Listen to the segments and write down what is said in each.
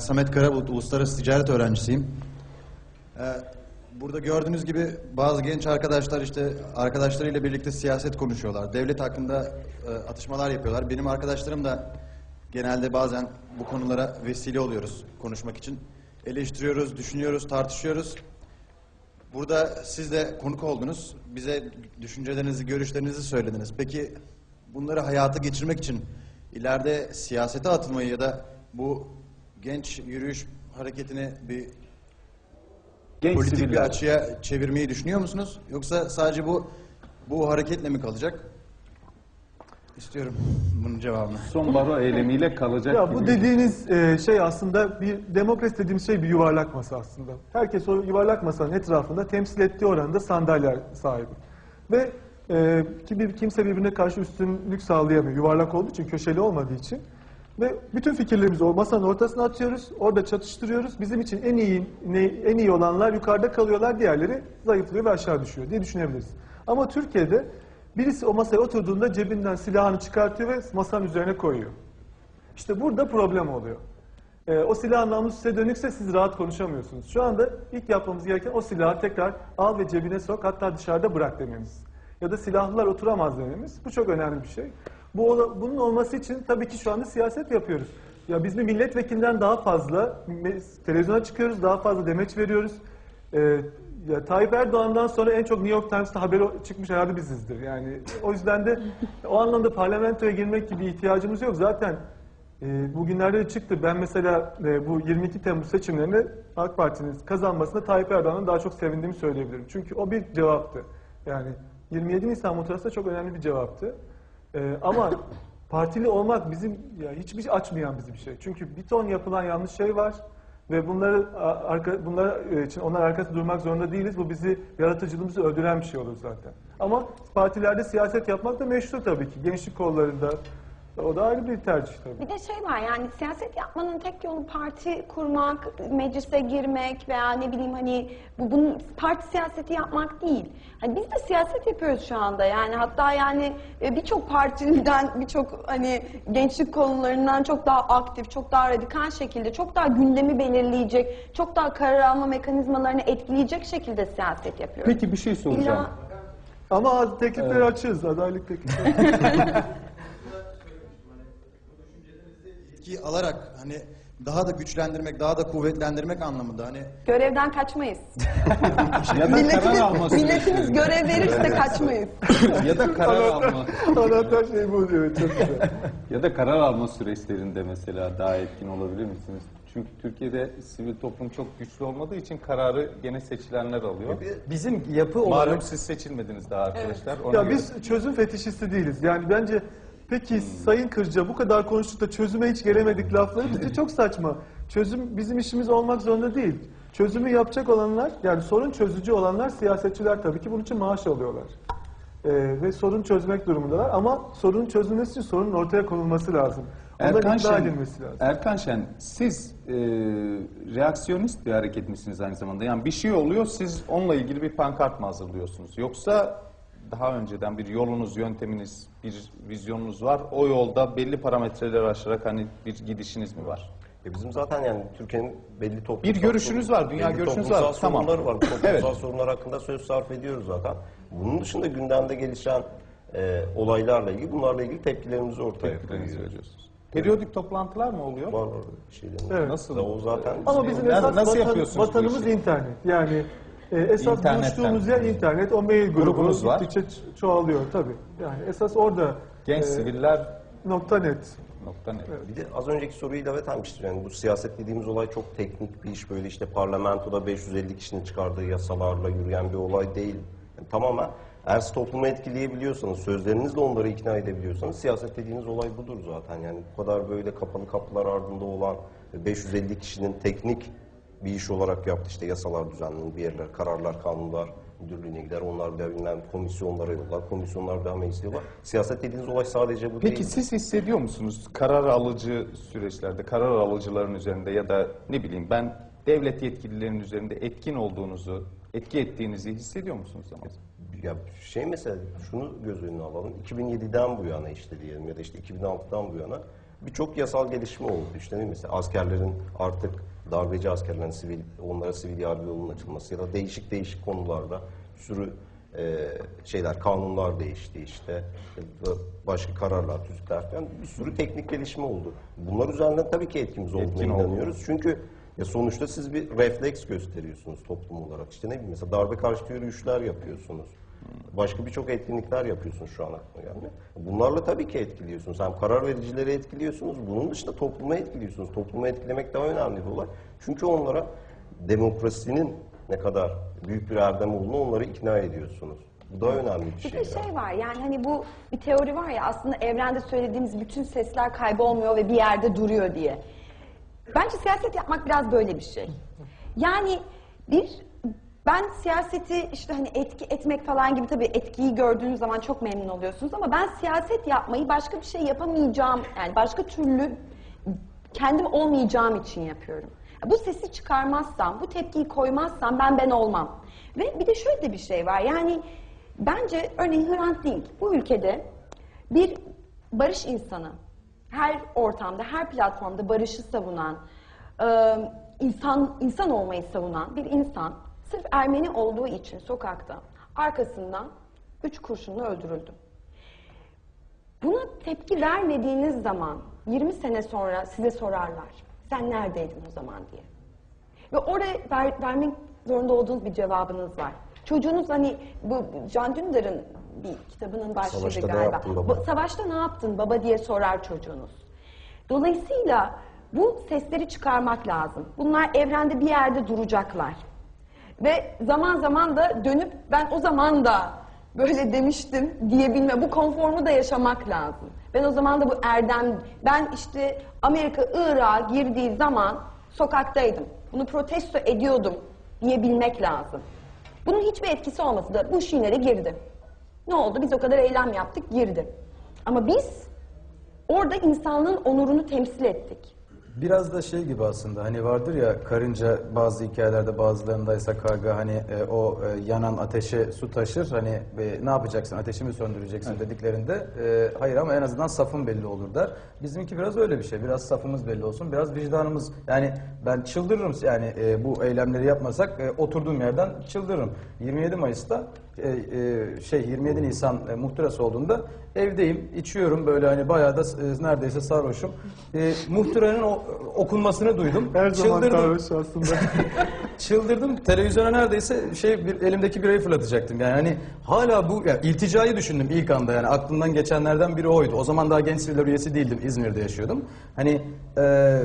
Samet Karabulut, Uluslararası Ticaret Öğrencisiyim. Ee, Burada gördüğünüz gibi bazı genç arkadaşlar işte arkadaşlarıyla birlikte siyaset konuşuyorlar. Devlet hakkında e, atışmalar yapıyorlar. Benim arkadaşlarım da genelde bazen bu konulara vesile oluyoruz konuşmak için. Eleştiriyoruz, düşünüyoruz, tartışıyoruz. Burada siz de konuk oldunuz. Bize düşüncelerinizi, görüşlerinizi söylediniz. Peki bunları hayata geçirmek için ileride siyasete atılmayı ya da bu genç yürüyüş hareketini bir Genç politik bir siviller. açıya çevirmeyi düşünüyor musunuz? Yoksa sadece bu bu hareketle mi kalacak? İstiyorum bunun cevabını. Son baro eylemiyle kalacak Ya gibi. bu dediğiniz e, şey aslında bir demokrasi dediğimiz şey bir yuvarlak masa aslında. Herkes o yuvarlak masanın etrafında temsil ettiği oranda sandalye sahibi. Ve e, ki bir, kimse birbirine karşı üstünlük sağlayamıyor. Yuvarlak olduğu için, köşeli olmadığı için. Ve bütün fikirlerimizi o masanın ortasına atıyoruz. Orada çatıştırıyoruz. Bizim için en iyi ne, en iyi olanlar yukarıda kalıyorlar, diğerleri zayıflıyor ve aşağı düşüyor diye düşünebiliriz. Ama Türkiye'de birisi o masaya oturduğunda cebinden silahını çıkartıyor ve masanın üzerine koyuyor. İşte burada problem oluyor. Ee, o silahın namlusu size dönükse siz rahat konuşamıyorsunuz. Şu anda ilk yapmamız gereken o silahı tekrar al ve cebine sok hatta dışarıda bırak dememiz. Ya da silahlılar oturamaz dememiz. Bu çok önemli bir şey. Bu bunun olması için tabii ki şu anda siyaset yapıyoruz. Ya biz bir milletvekilinden daha fazla televizyona çıkıyoruz, daha fazla demeç veriyoruz. Ee, ya Tayyip Erdoğan'dan sonra en çok New York Times'ta haberi çıkmış herhalde bizizdir. Yani o yüzden de o anlamda parlamentoya girmek gibi ihtiyacımız yok. Zaten e, bugünlerde de çıktı. Ben mesela e, bu 22 Temmuz seçimlerinde AK Parti'nin kazanmasında Tayyip Erdoğan'ın daha çok sevindiğimi söyleyebilirim. Çünkü o bir cevaptı. Yani 27 Nisan muhtırası da çok önemli bir cevaptı. E, ama partili olmak bizim ya hiçbir şey açmayan bizi bir şey. Çünkü bir ton yapılan yanlış şey var ve bunları arka, bunlar e, için onlar arkasında durmak zorunda değiliz. Bu bizi yaratıcılığımızı öldüren bir şey olur zaten. Ama partilerde siyaset yapmak da meşru tabii ki. Gençlik kollarında o da ayrı bir tercih tabii. Bir de şey var yani siyaset yapmanın tek yolu parti kurmak, meclise girmek veya ne bileyim hani bu bunun parti siyaseti yapmak değil. Hani biz de siyaset yapıyoruz şu anda yani hatta yani e, birçok partiden birçok hani gençlik konularından çok daha aktif, çok daha radikal şekilde, çok daha gündemi belirleyecek, çok daha karar alma mekanizmalarını etkileyecek şekilde siyaset yapıyoruz. Peki bir şey soracağım. İlla- Ama az teklifleri açığız, adaylık teklifleri. Ki alarak hani daha da güçlendirmek, daha da kuvvetlendirmek anlamında hani Görevden kaçmayız. Ya da karar Milletimiz, alma milletimiz görev verirse kaçmayız. ya da karar alma Anahtar şey bu diyor, çok güzel. ya da karar alma süreçlerinde mesela daha etkin olabilir misiniz? Çünkü Türkiye'de sivil toplum çok güçlü olmadığı için kararı gene seçilenler alıyor. Bizim yapı Malum olarak siz seçilmediniz daha arkadaşlar. Ona Ya göre- biz çözüm fetişisti değiliz. Yani bence peki Sayın Kırca bu kadar konuştuk da çözüme hiç gelemedik lafları bizce çok saçma. Çözüm bizim işimiz olmak zorunda değil. Çözümü yapacak olanlar, yani sorun çözücü olanlar siyasetçiler tabii ki bunun için maaş alıyorlar. Ee, ve sorun çözmek durumundalar ama sorunun çözülmesi için sorunun ortaya konulması lazım. Erkan Şen, edilmesi lazım. Erkan Şen, siz e, reaksiyonist bir hareket misiniz aynı zamanda? Yani bir şey oluyor, siz onunla ilgili bir pankart mı hazırlıyorsunuz? Yoksa daha önceden bir yolunuz, yönteminiz, bir vizyonunuz var. O yolda belli parametreleri aşarak hani bir gidişiniz mi var? e, bizim zaten yani Türkiye'nin belli toplumsal Bir görüşünüz var, dünya belli görüşünüz var. Tamam. sorunları var. Bu Toplumsal Evet. sorunlar hakkında söz sarf ediyoruz zaten. Bunun dışında gündemde gelişen e, olaylarla ilgili bunlarla ilgili tepkilerimizi ortaya koyuyoruz. Periyodik toplantılar mı oluyor? Var var şeylerimiz. Evet. Nasıl? O zaten Ama bizim Nasıl- esas nasıl vatan- yapıyorsunuz vatanımız internet. Yani e, esas İnternetten. buluştuğumuz yer internet. O mail grubu Grubunuz var. gittikçe çoğalıyor tabii. Yani esas orada Genç e, siviller nokta net. nokta net. Bir de az önceki soruyu ilave etmiştir. Yani bu siyaset dediğimiz olay çok teknik bir iş. Böyle işte parlamentoda 550 kişinin çıkardığı yasalarla yürüyen bir olay değil. Yani tamamen eğer siz toplumu etkileyebiliyorsanız, sözlerinizle onları ikna edebiliyorsanız siyaset dediğiniz olay budur zaten. Yani bu kadar böyle kapalı kapılar ardında olan ve 550 kişinin teknik bir iş olarak yaptı. işte yasalar düzenlenir, bir yerler, kararlar, kanunlar müdürlüğüne gider. Onlar daha bilmem komisyonlara yollar. Komisyonlar meclise yollar. Siyaset dediğiniz olay sadece bu değil. Peki siz hissediyor musunuz karar alıcı süreçlerde, karar alıcıların üzerinde ya da ne bileyim ben devlet yetkililerinin üzerinde etkin olduğunuzu, etki ettiğinizi hissediyor musunuz zaman? Ya şey mesela şunu göz önüne alalım. 2007'den bu yana işte diyelim ya da işte 2006'dan bu yana birçok yasal gelişme oldu. İşte ne mesela askerlerin artık darbeci askerlerin sivil, onlara sivil yargı yolunun açılması ya da değişik değişik konularda bir sürü e, şeyler, kanunlar değişti işte. Da Başka kararlar, tüzükler falan bir sürü teknik gelişme oldu. Bunlar üzerinden tabii ki etkimiz olduğuna Etkin oldu. inanıyoruz. Çünkü ya sonuçta siz bir refleks gösteriyorsunuz toplum olarak. İşte ne bileyim mesela darbe karşıtı yürüyüşler yapıyorsunuz. Başka birçok etkinlikler yapıyorsunuz şu an aklıma geldi. Bunlarla tabii ki etkiliyorsunuz. Hem karar vericileri etkiliyorsunuz. Bunun dışında toplumu etkiliyorsunuz. Toplumu etkilemek daha önemli bir olay. Çünkü onlara demokrasinin ne kadar büyük bir erdem olduğunu onları ikna ediyorsunuz. Bu daha önemli bir Bir şey. yani. şey var yani hani bu bir teori var ya aslında evrende söylediğimiz bütün sesler kaybolmuyor ve bir yerde duruyor diye. Bence siyaset yapmak biraz böyle bir şey. Yani bir ben siyaseti işte hani etki etmek falan gibi tabii etkiyi gördüğünüz zaman çok memnun oluyorsunuz ama ben siyaset yapmayı başka bir şey yapamayacağım yani başka türlü kendim olmayacağım için yapıyorum. Bu sesi çıkarmazsam, bu tepkiyi koymazsam ben ben olmam. Ve bir de şöyle de bir şey var. Yani bence örneğin Hrant Dink bu ülkede bir barış insanı. Her ortamda, her platformda barışı savunan, insan insan olmayı savunan bir insan sırf Ermeni olduğu için sokakta arkasından üç kurşunla öldürüldü. Buna tepki vermediğiniz zaman 20 sene sonra size sorarlar. Sen neredeydin o zaman diye. Ve oraya ver- vermek zorunda olduğunuz bir cevabınız var. Çocuğunuz hani bu Can Dündar'ın bir kitabının başlığı Savaşta ne galiba. yaptın baba? Savaşta ne yaptın baba diye sorar çocuğunuz. Dolayısıyla bu sesleri çıkarmak lazım. Bunlar evrende bir yerde duracaklar. Ve zaman zaman da dönüp ben o zaman da böyle demiştim diyebilme, bu konformu da yaşamak lazım. Ben o zaman da bu erdem, ben işte Amerika Irak'a girdiği zaman sokaktaydım. Bunu protesto ediyordum diyebilmek lazım. Bunun hiçbir etkisi olmasa da Bush yine de girdi. Ne oldu? Biz o kadar eylem yaptık, girdi. Ama biz orada insanlığın onurunu temsil ettik. Biraz da şey gibi aslında hani vardır ya karınca bazı hikayelerde bazılarında ise karga hani e, o e, yanan ateşe su taşır hani e, ne yapacaksın ateşi mi söndüreceksin dediklerinde e, hayır ama en azından safın belli olur der. Bizimki biraz öyle bir şey biraz safımız belli olsun biraz vicdanımız yani ben çıldırırım yani e, bu eylemleri yapmasak e, oturduğum yerden çıldırırım. 27 Mayıs'ta e, e, şey 27 Nisan e, muhtırası olduğunda evdeyim içiyorum böyle hani bayağı da e, neredeyse sarhoşum. E, muhtıranın o, okunmasını duydum. Her zaman Çıldırdım. sarhoş aslında. Çıldırdım. Televizyona neredeyse şey bir elimdeki birayı fırlatacaktım. Yani hani hala bu yani ilticayı düşündüm ilk anda yani aklımdan geçenlerden biri oydu. O zaman daha genç siviller üyesi değildim. İzmir'de yaşıyordum. Hani e,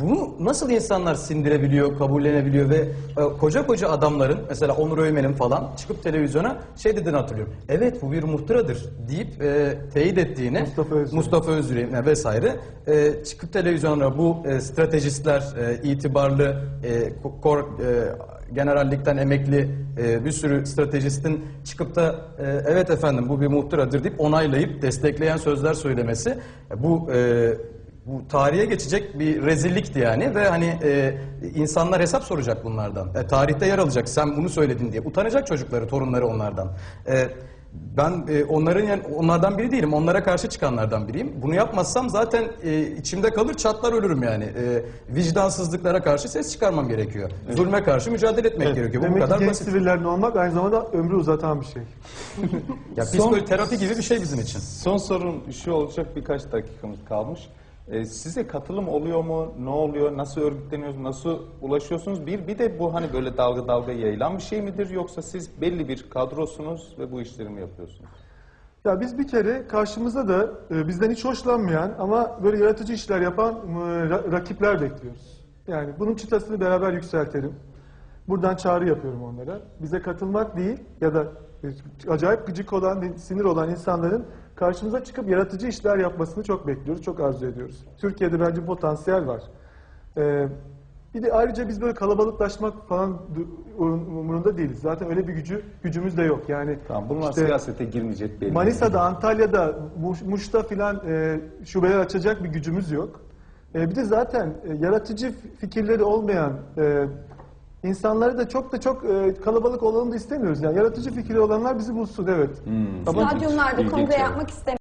bunu nasıl insanlar sindirebiliyor, kabullenebiliyor ve e, koca koca adamların mesela Onur Öymen'in falan çıkıp televizyona şey dediğini hatırlıyorum. Evet bu bir muhtıradır deyip e, teyit ettiğini Mustafa Özgür. Mustafa e, vesaire e, çıkıp televizyona bu e, stratejistler e, itibarlı e, ko- kor, e, generallikten emekli e, bir sürü stratejistin çıkıp da e, evet efendim bu bir muhtıradır deyip onaylayıp destekleyen sözler söylemesi e, bu e, bu tarihe geçecek bir rezillikti yani ve hani e, insanlar hesap soracak bunlardan. E, tarihte yer alacak sen bunu söyledin diye. Utanacak çocukları, torunları onlardan. E, ben e, onların yani onlardan biri değilim. Onlara karşı çıkanlardan biriyim. Bunu yapmazsam zaten e, içimde kalır, çatlar ölürüm yani. E, vicdansızlıklara karşı ses çıkarmam gerekiyor. Zulme karşı mücadele etmek gerekiyor. Bu, bu Demek ki kadar genç basit. sivillerin olmak aynı zamanda ömrü uzatan bir şey. Ya psikoterapi gibi bir şey bizim için. Son sorun şu olacak birkaç dakikamız kalmış. Ee, size katılım oluyor mu? Ne oluyor? Nasıl örgütleniyorsunuz? Nasıl ulaşıyorsunuz? Bir bir de bu hani böyle dalga dalga yayılan bir şey midir yoksa siz belli bir kadrosunuz ve bu işleri mi yapıyorsunuz? Ya biz bir kere karşımıza da e, bizden hiç hoşlanmayan ama böyle yaratıcı işler yapan e, ra- rakipler bekliyoruz. Yani bunun çıtasını beraber yükseltelim. Buradan çağrı yapıyorum onlara. Bize katılmak değil ya da e, acayip gıcık olan, sinir olan insanların karşımıza çıkıp yaratıcı işler yapmasını çok bekliyoruz, çok arzu ediyoruz. Türkiye'de bence potansiyel var. Ee, bir de ayrıca biz böyle kalabalıklaşmak falan umurunda değiliz. Zaten öyle bir gücü gücümüz de yok. Yani Tamam bunlar işte- siyasete girmeyecek belli. Manisa'da, Antalya'da, Muş- Muş'ta filan e, şubeler açacak bir gücümüz yok. E, bir de zaten e, yaratıcı fikirleri olmayan e, insanları da çok da çok e, kalabalık olalım da istemiyoruz. Yani yaratıcı fikri olanlar bizi bulsun evet. Ama Stadyumlarda İlginç, kongre evet. yapmak istemiyorum.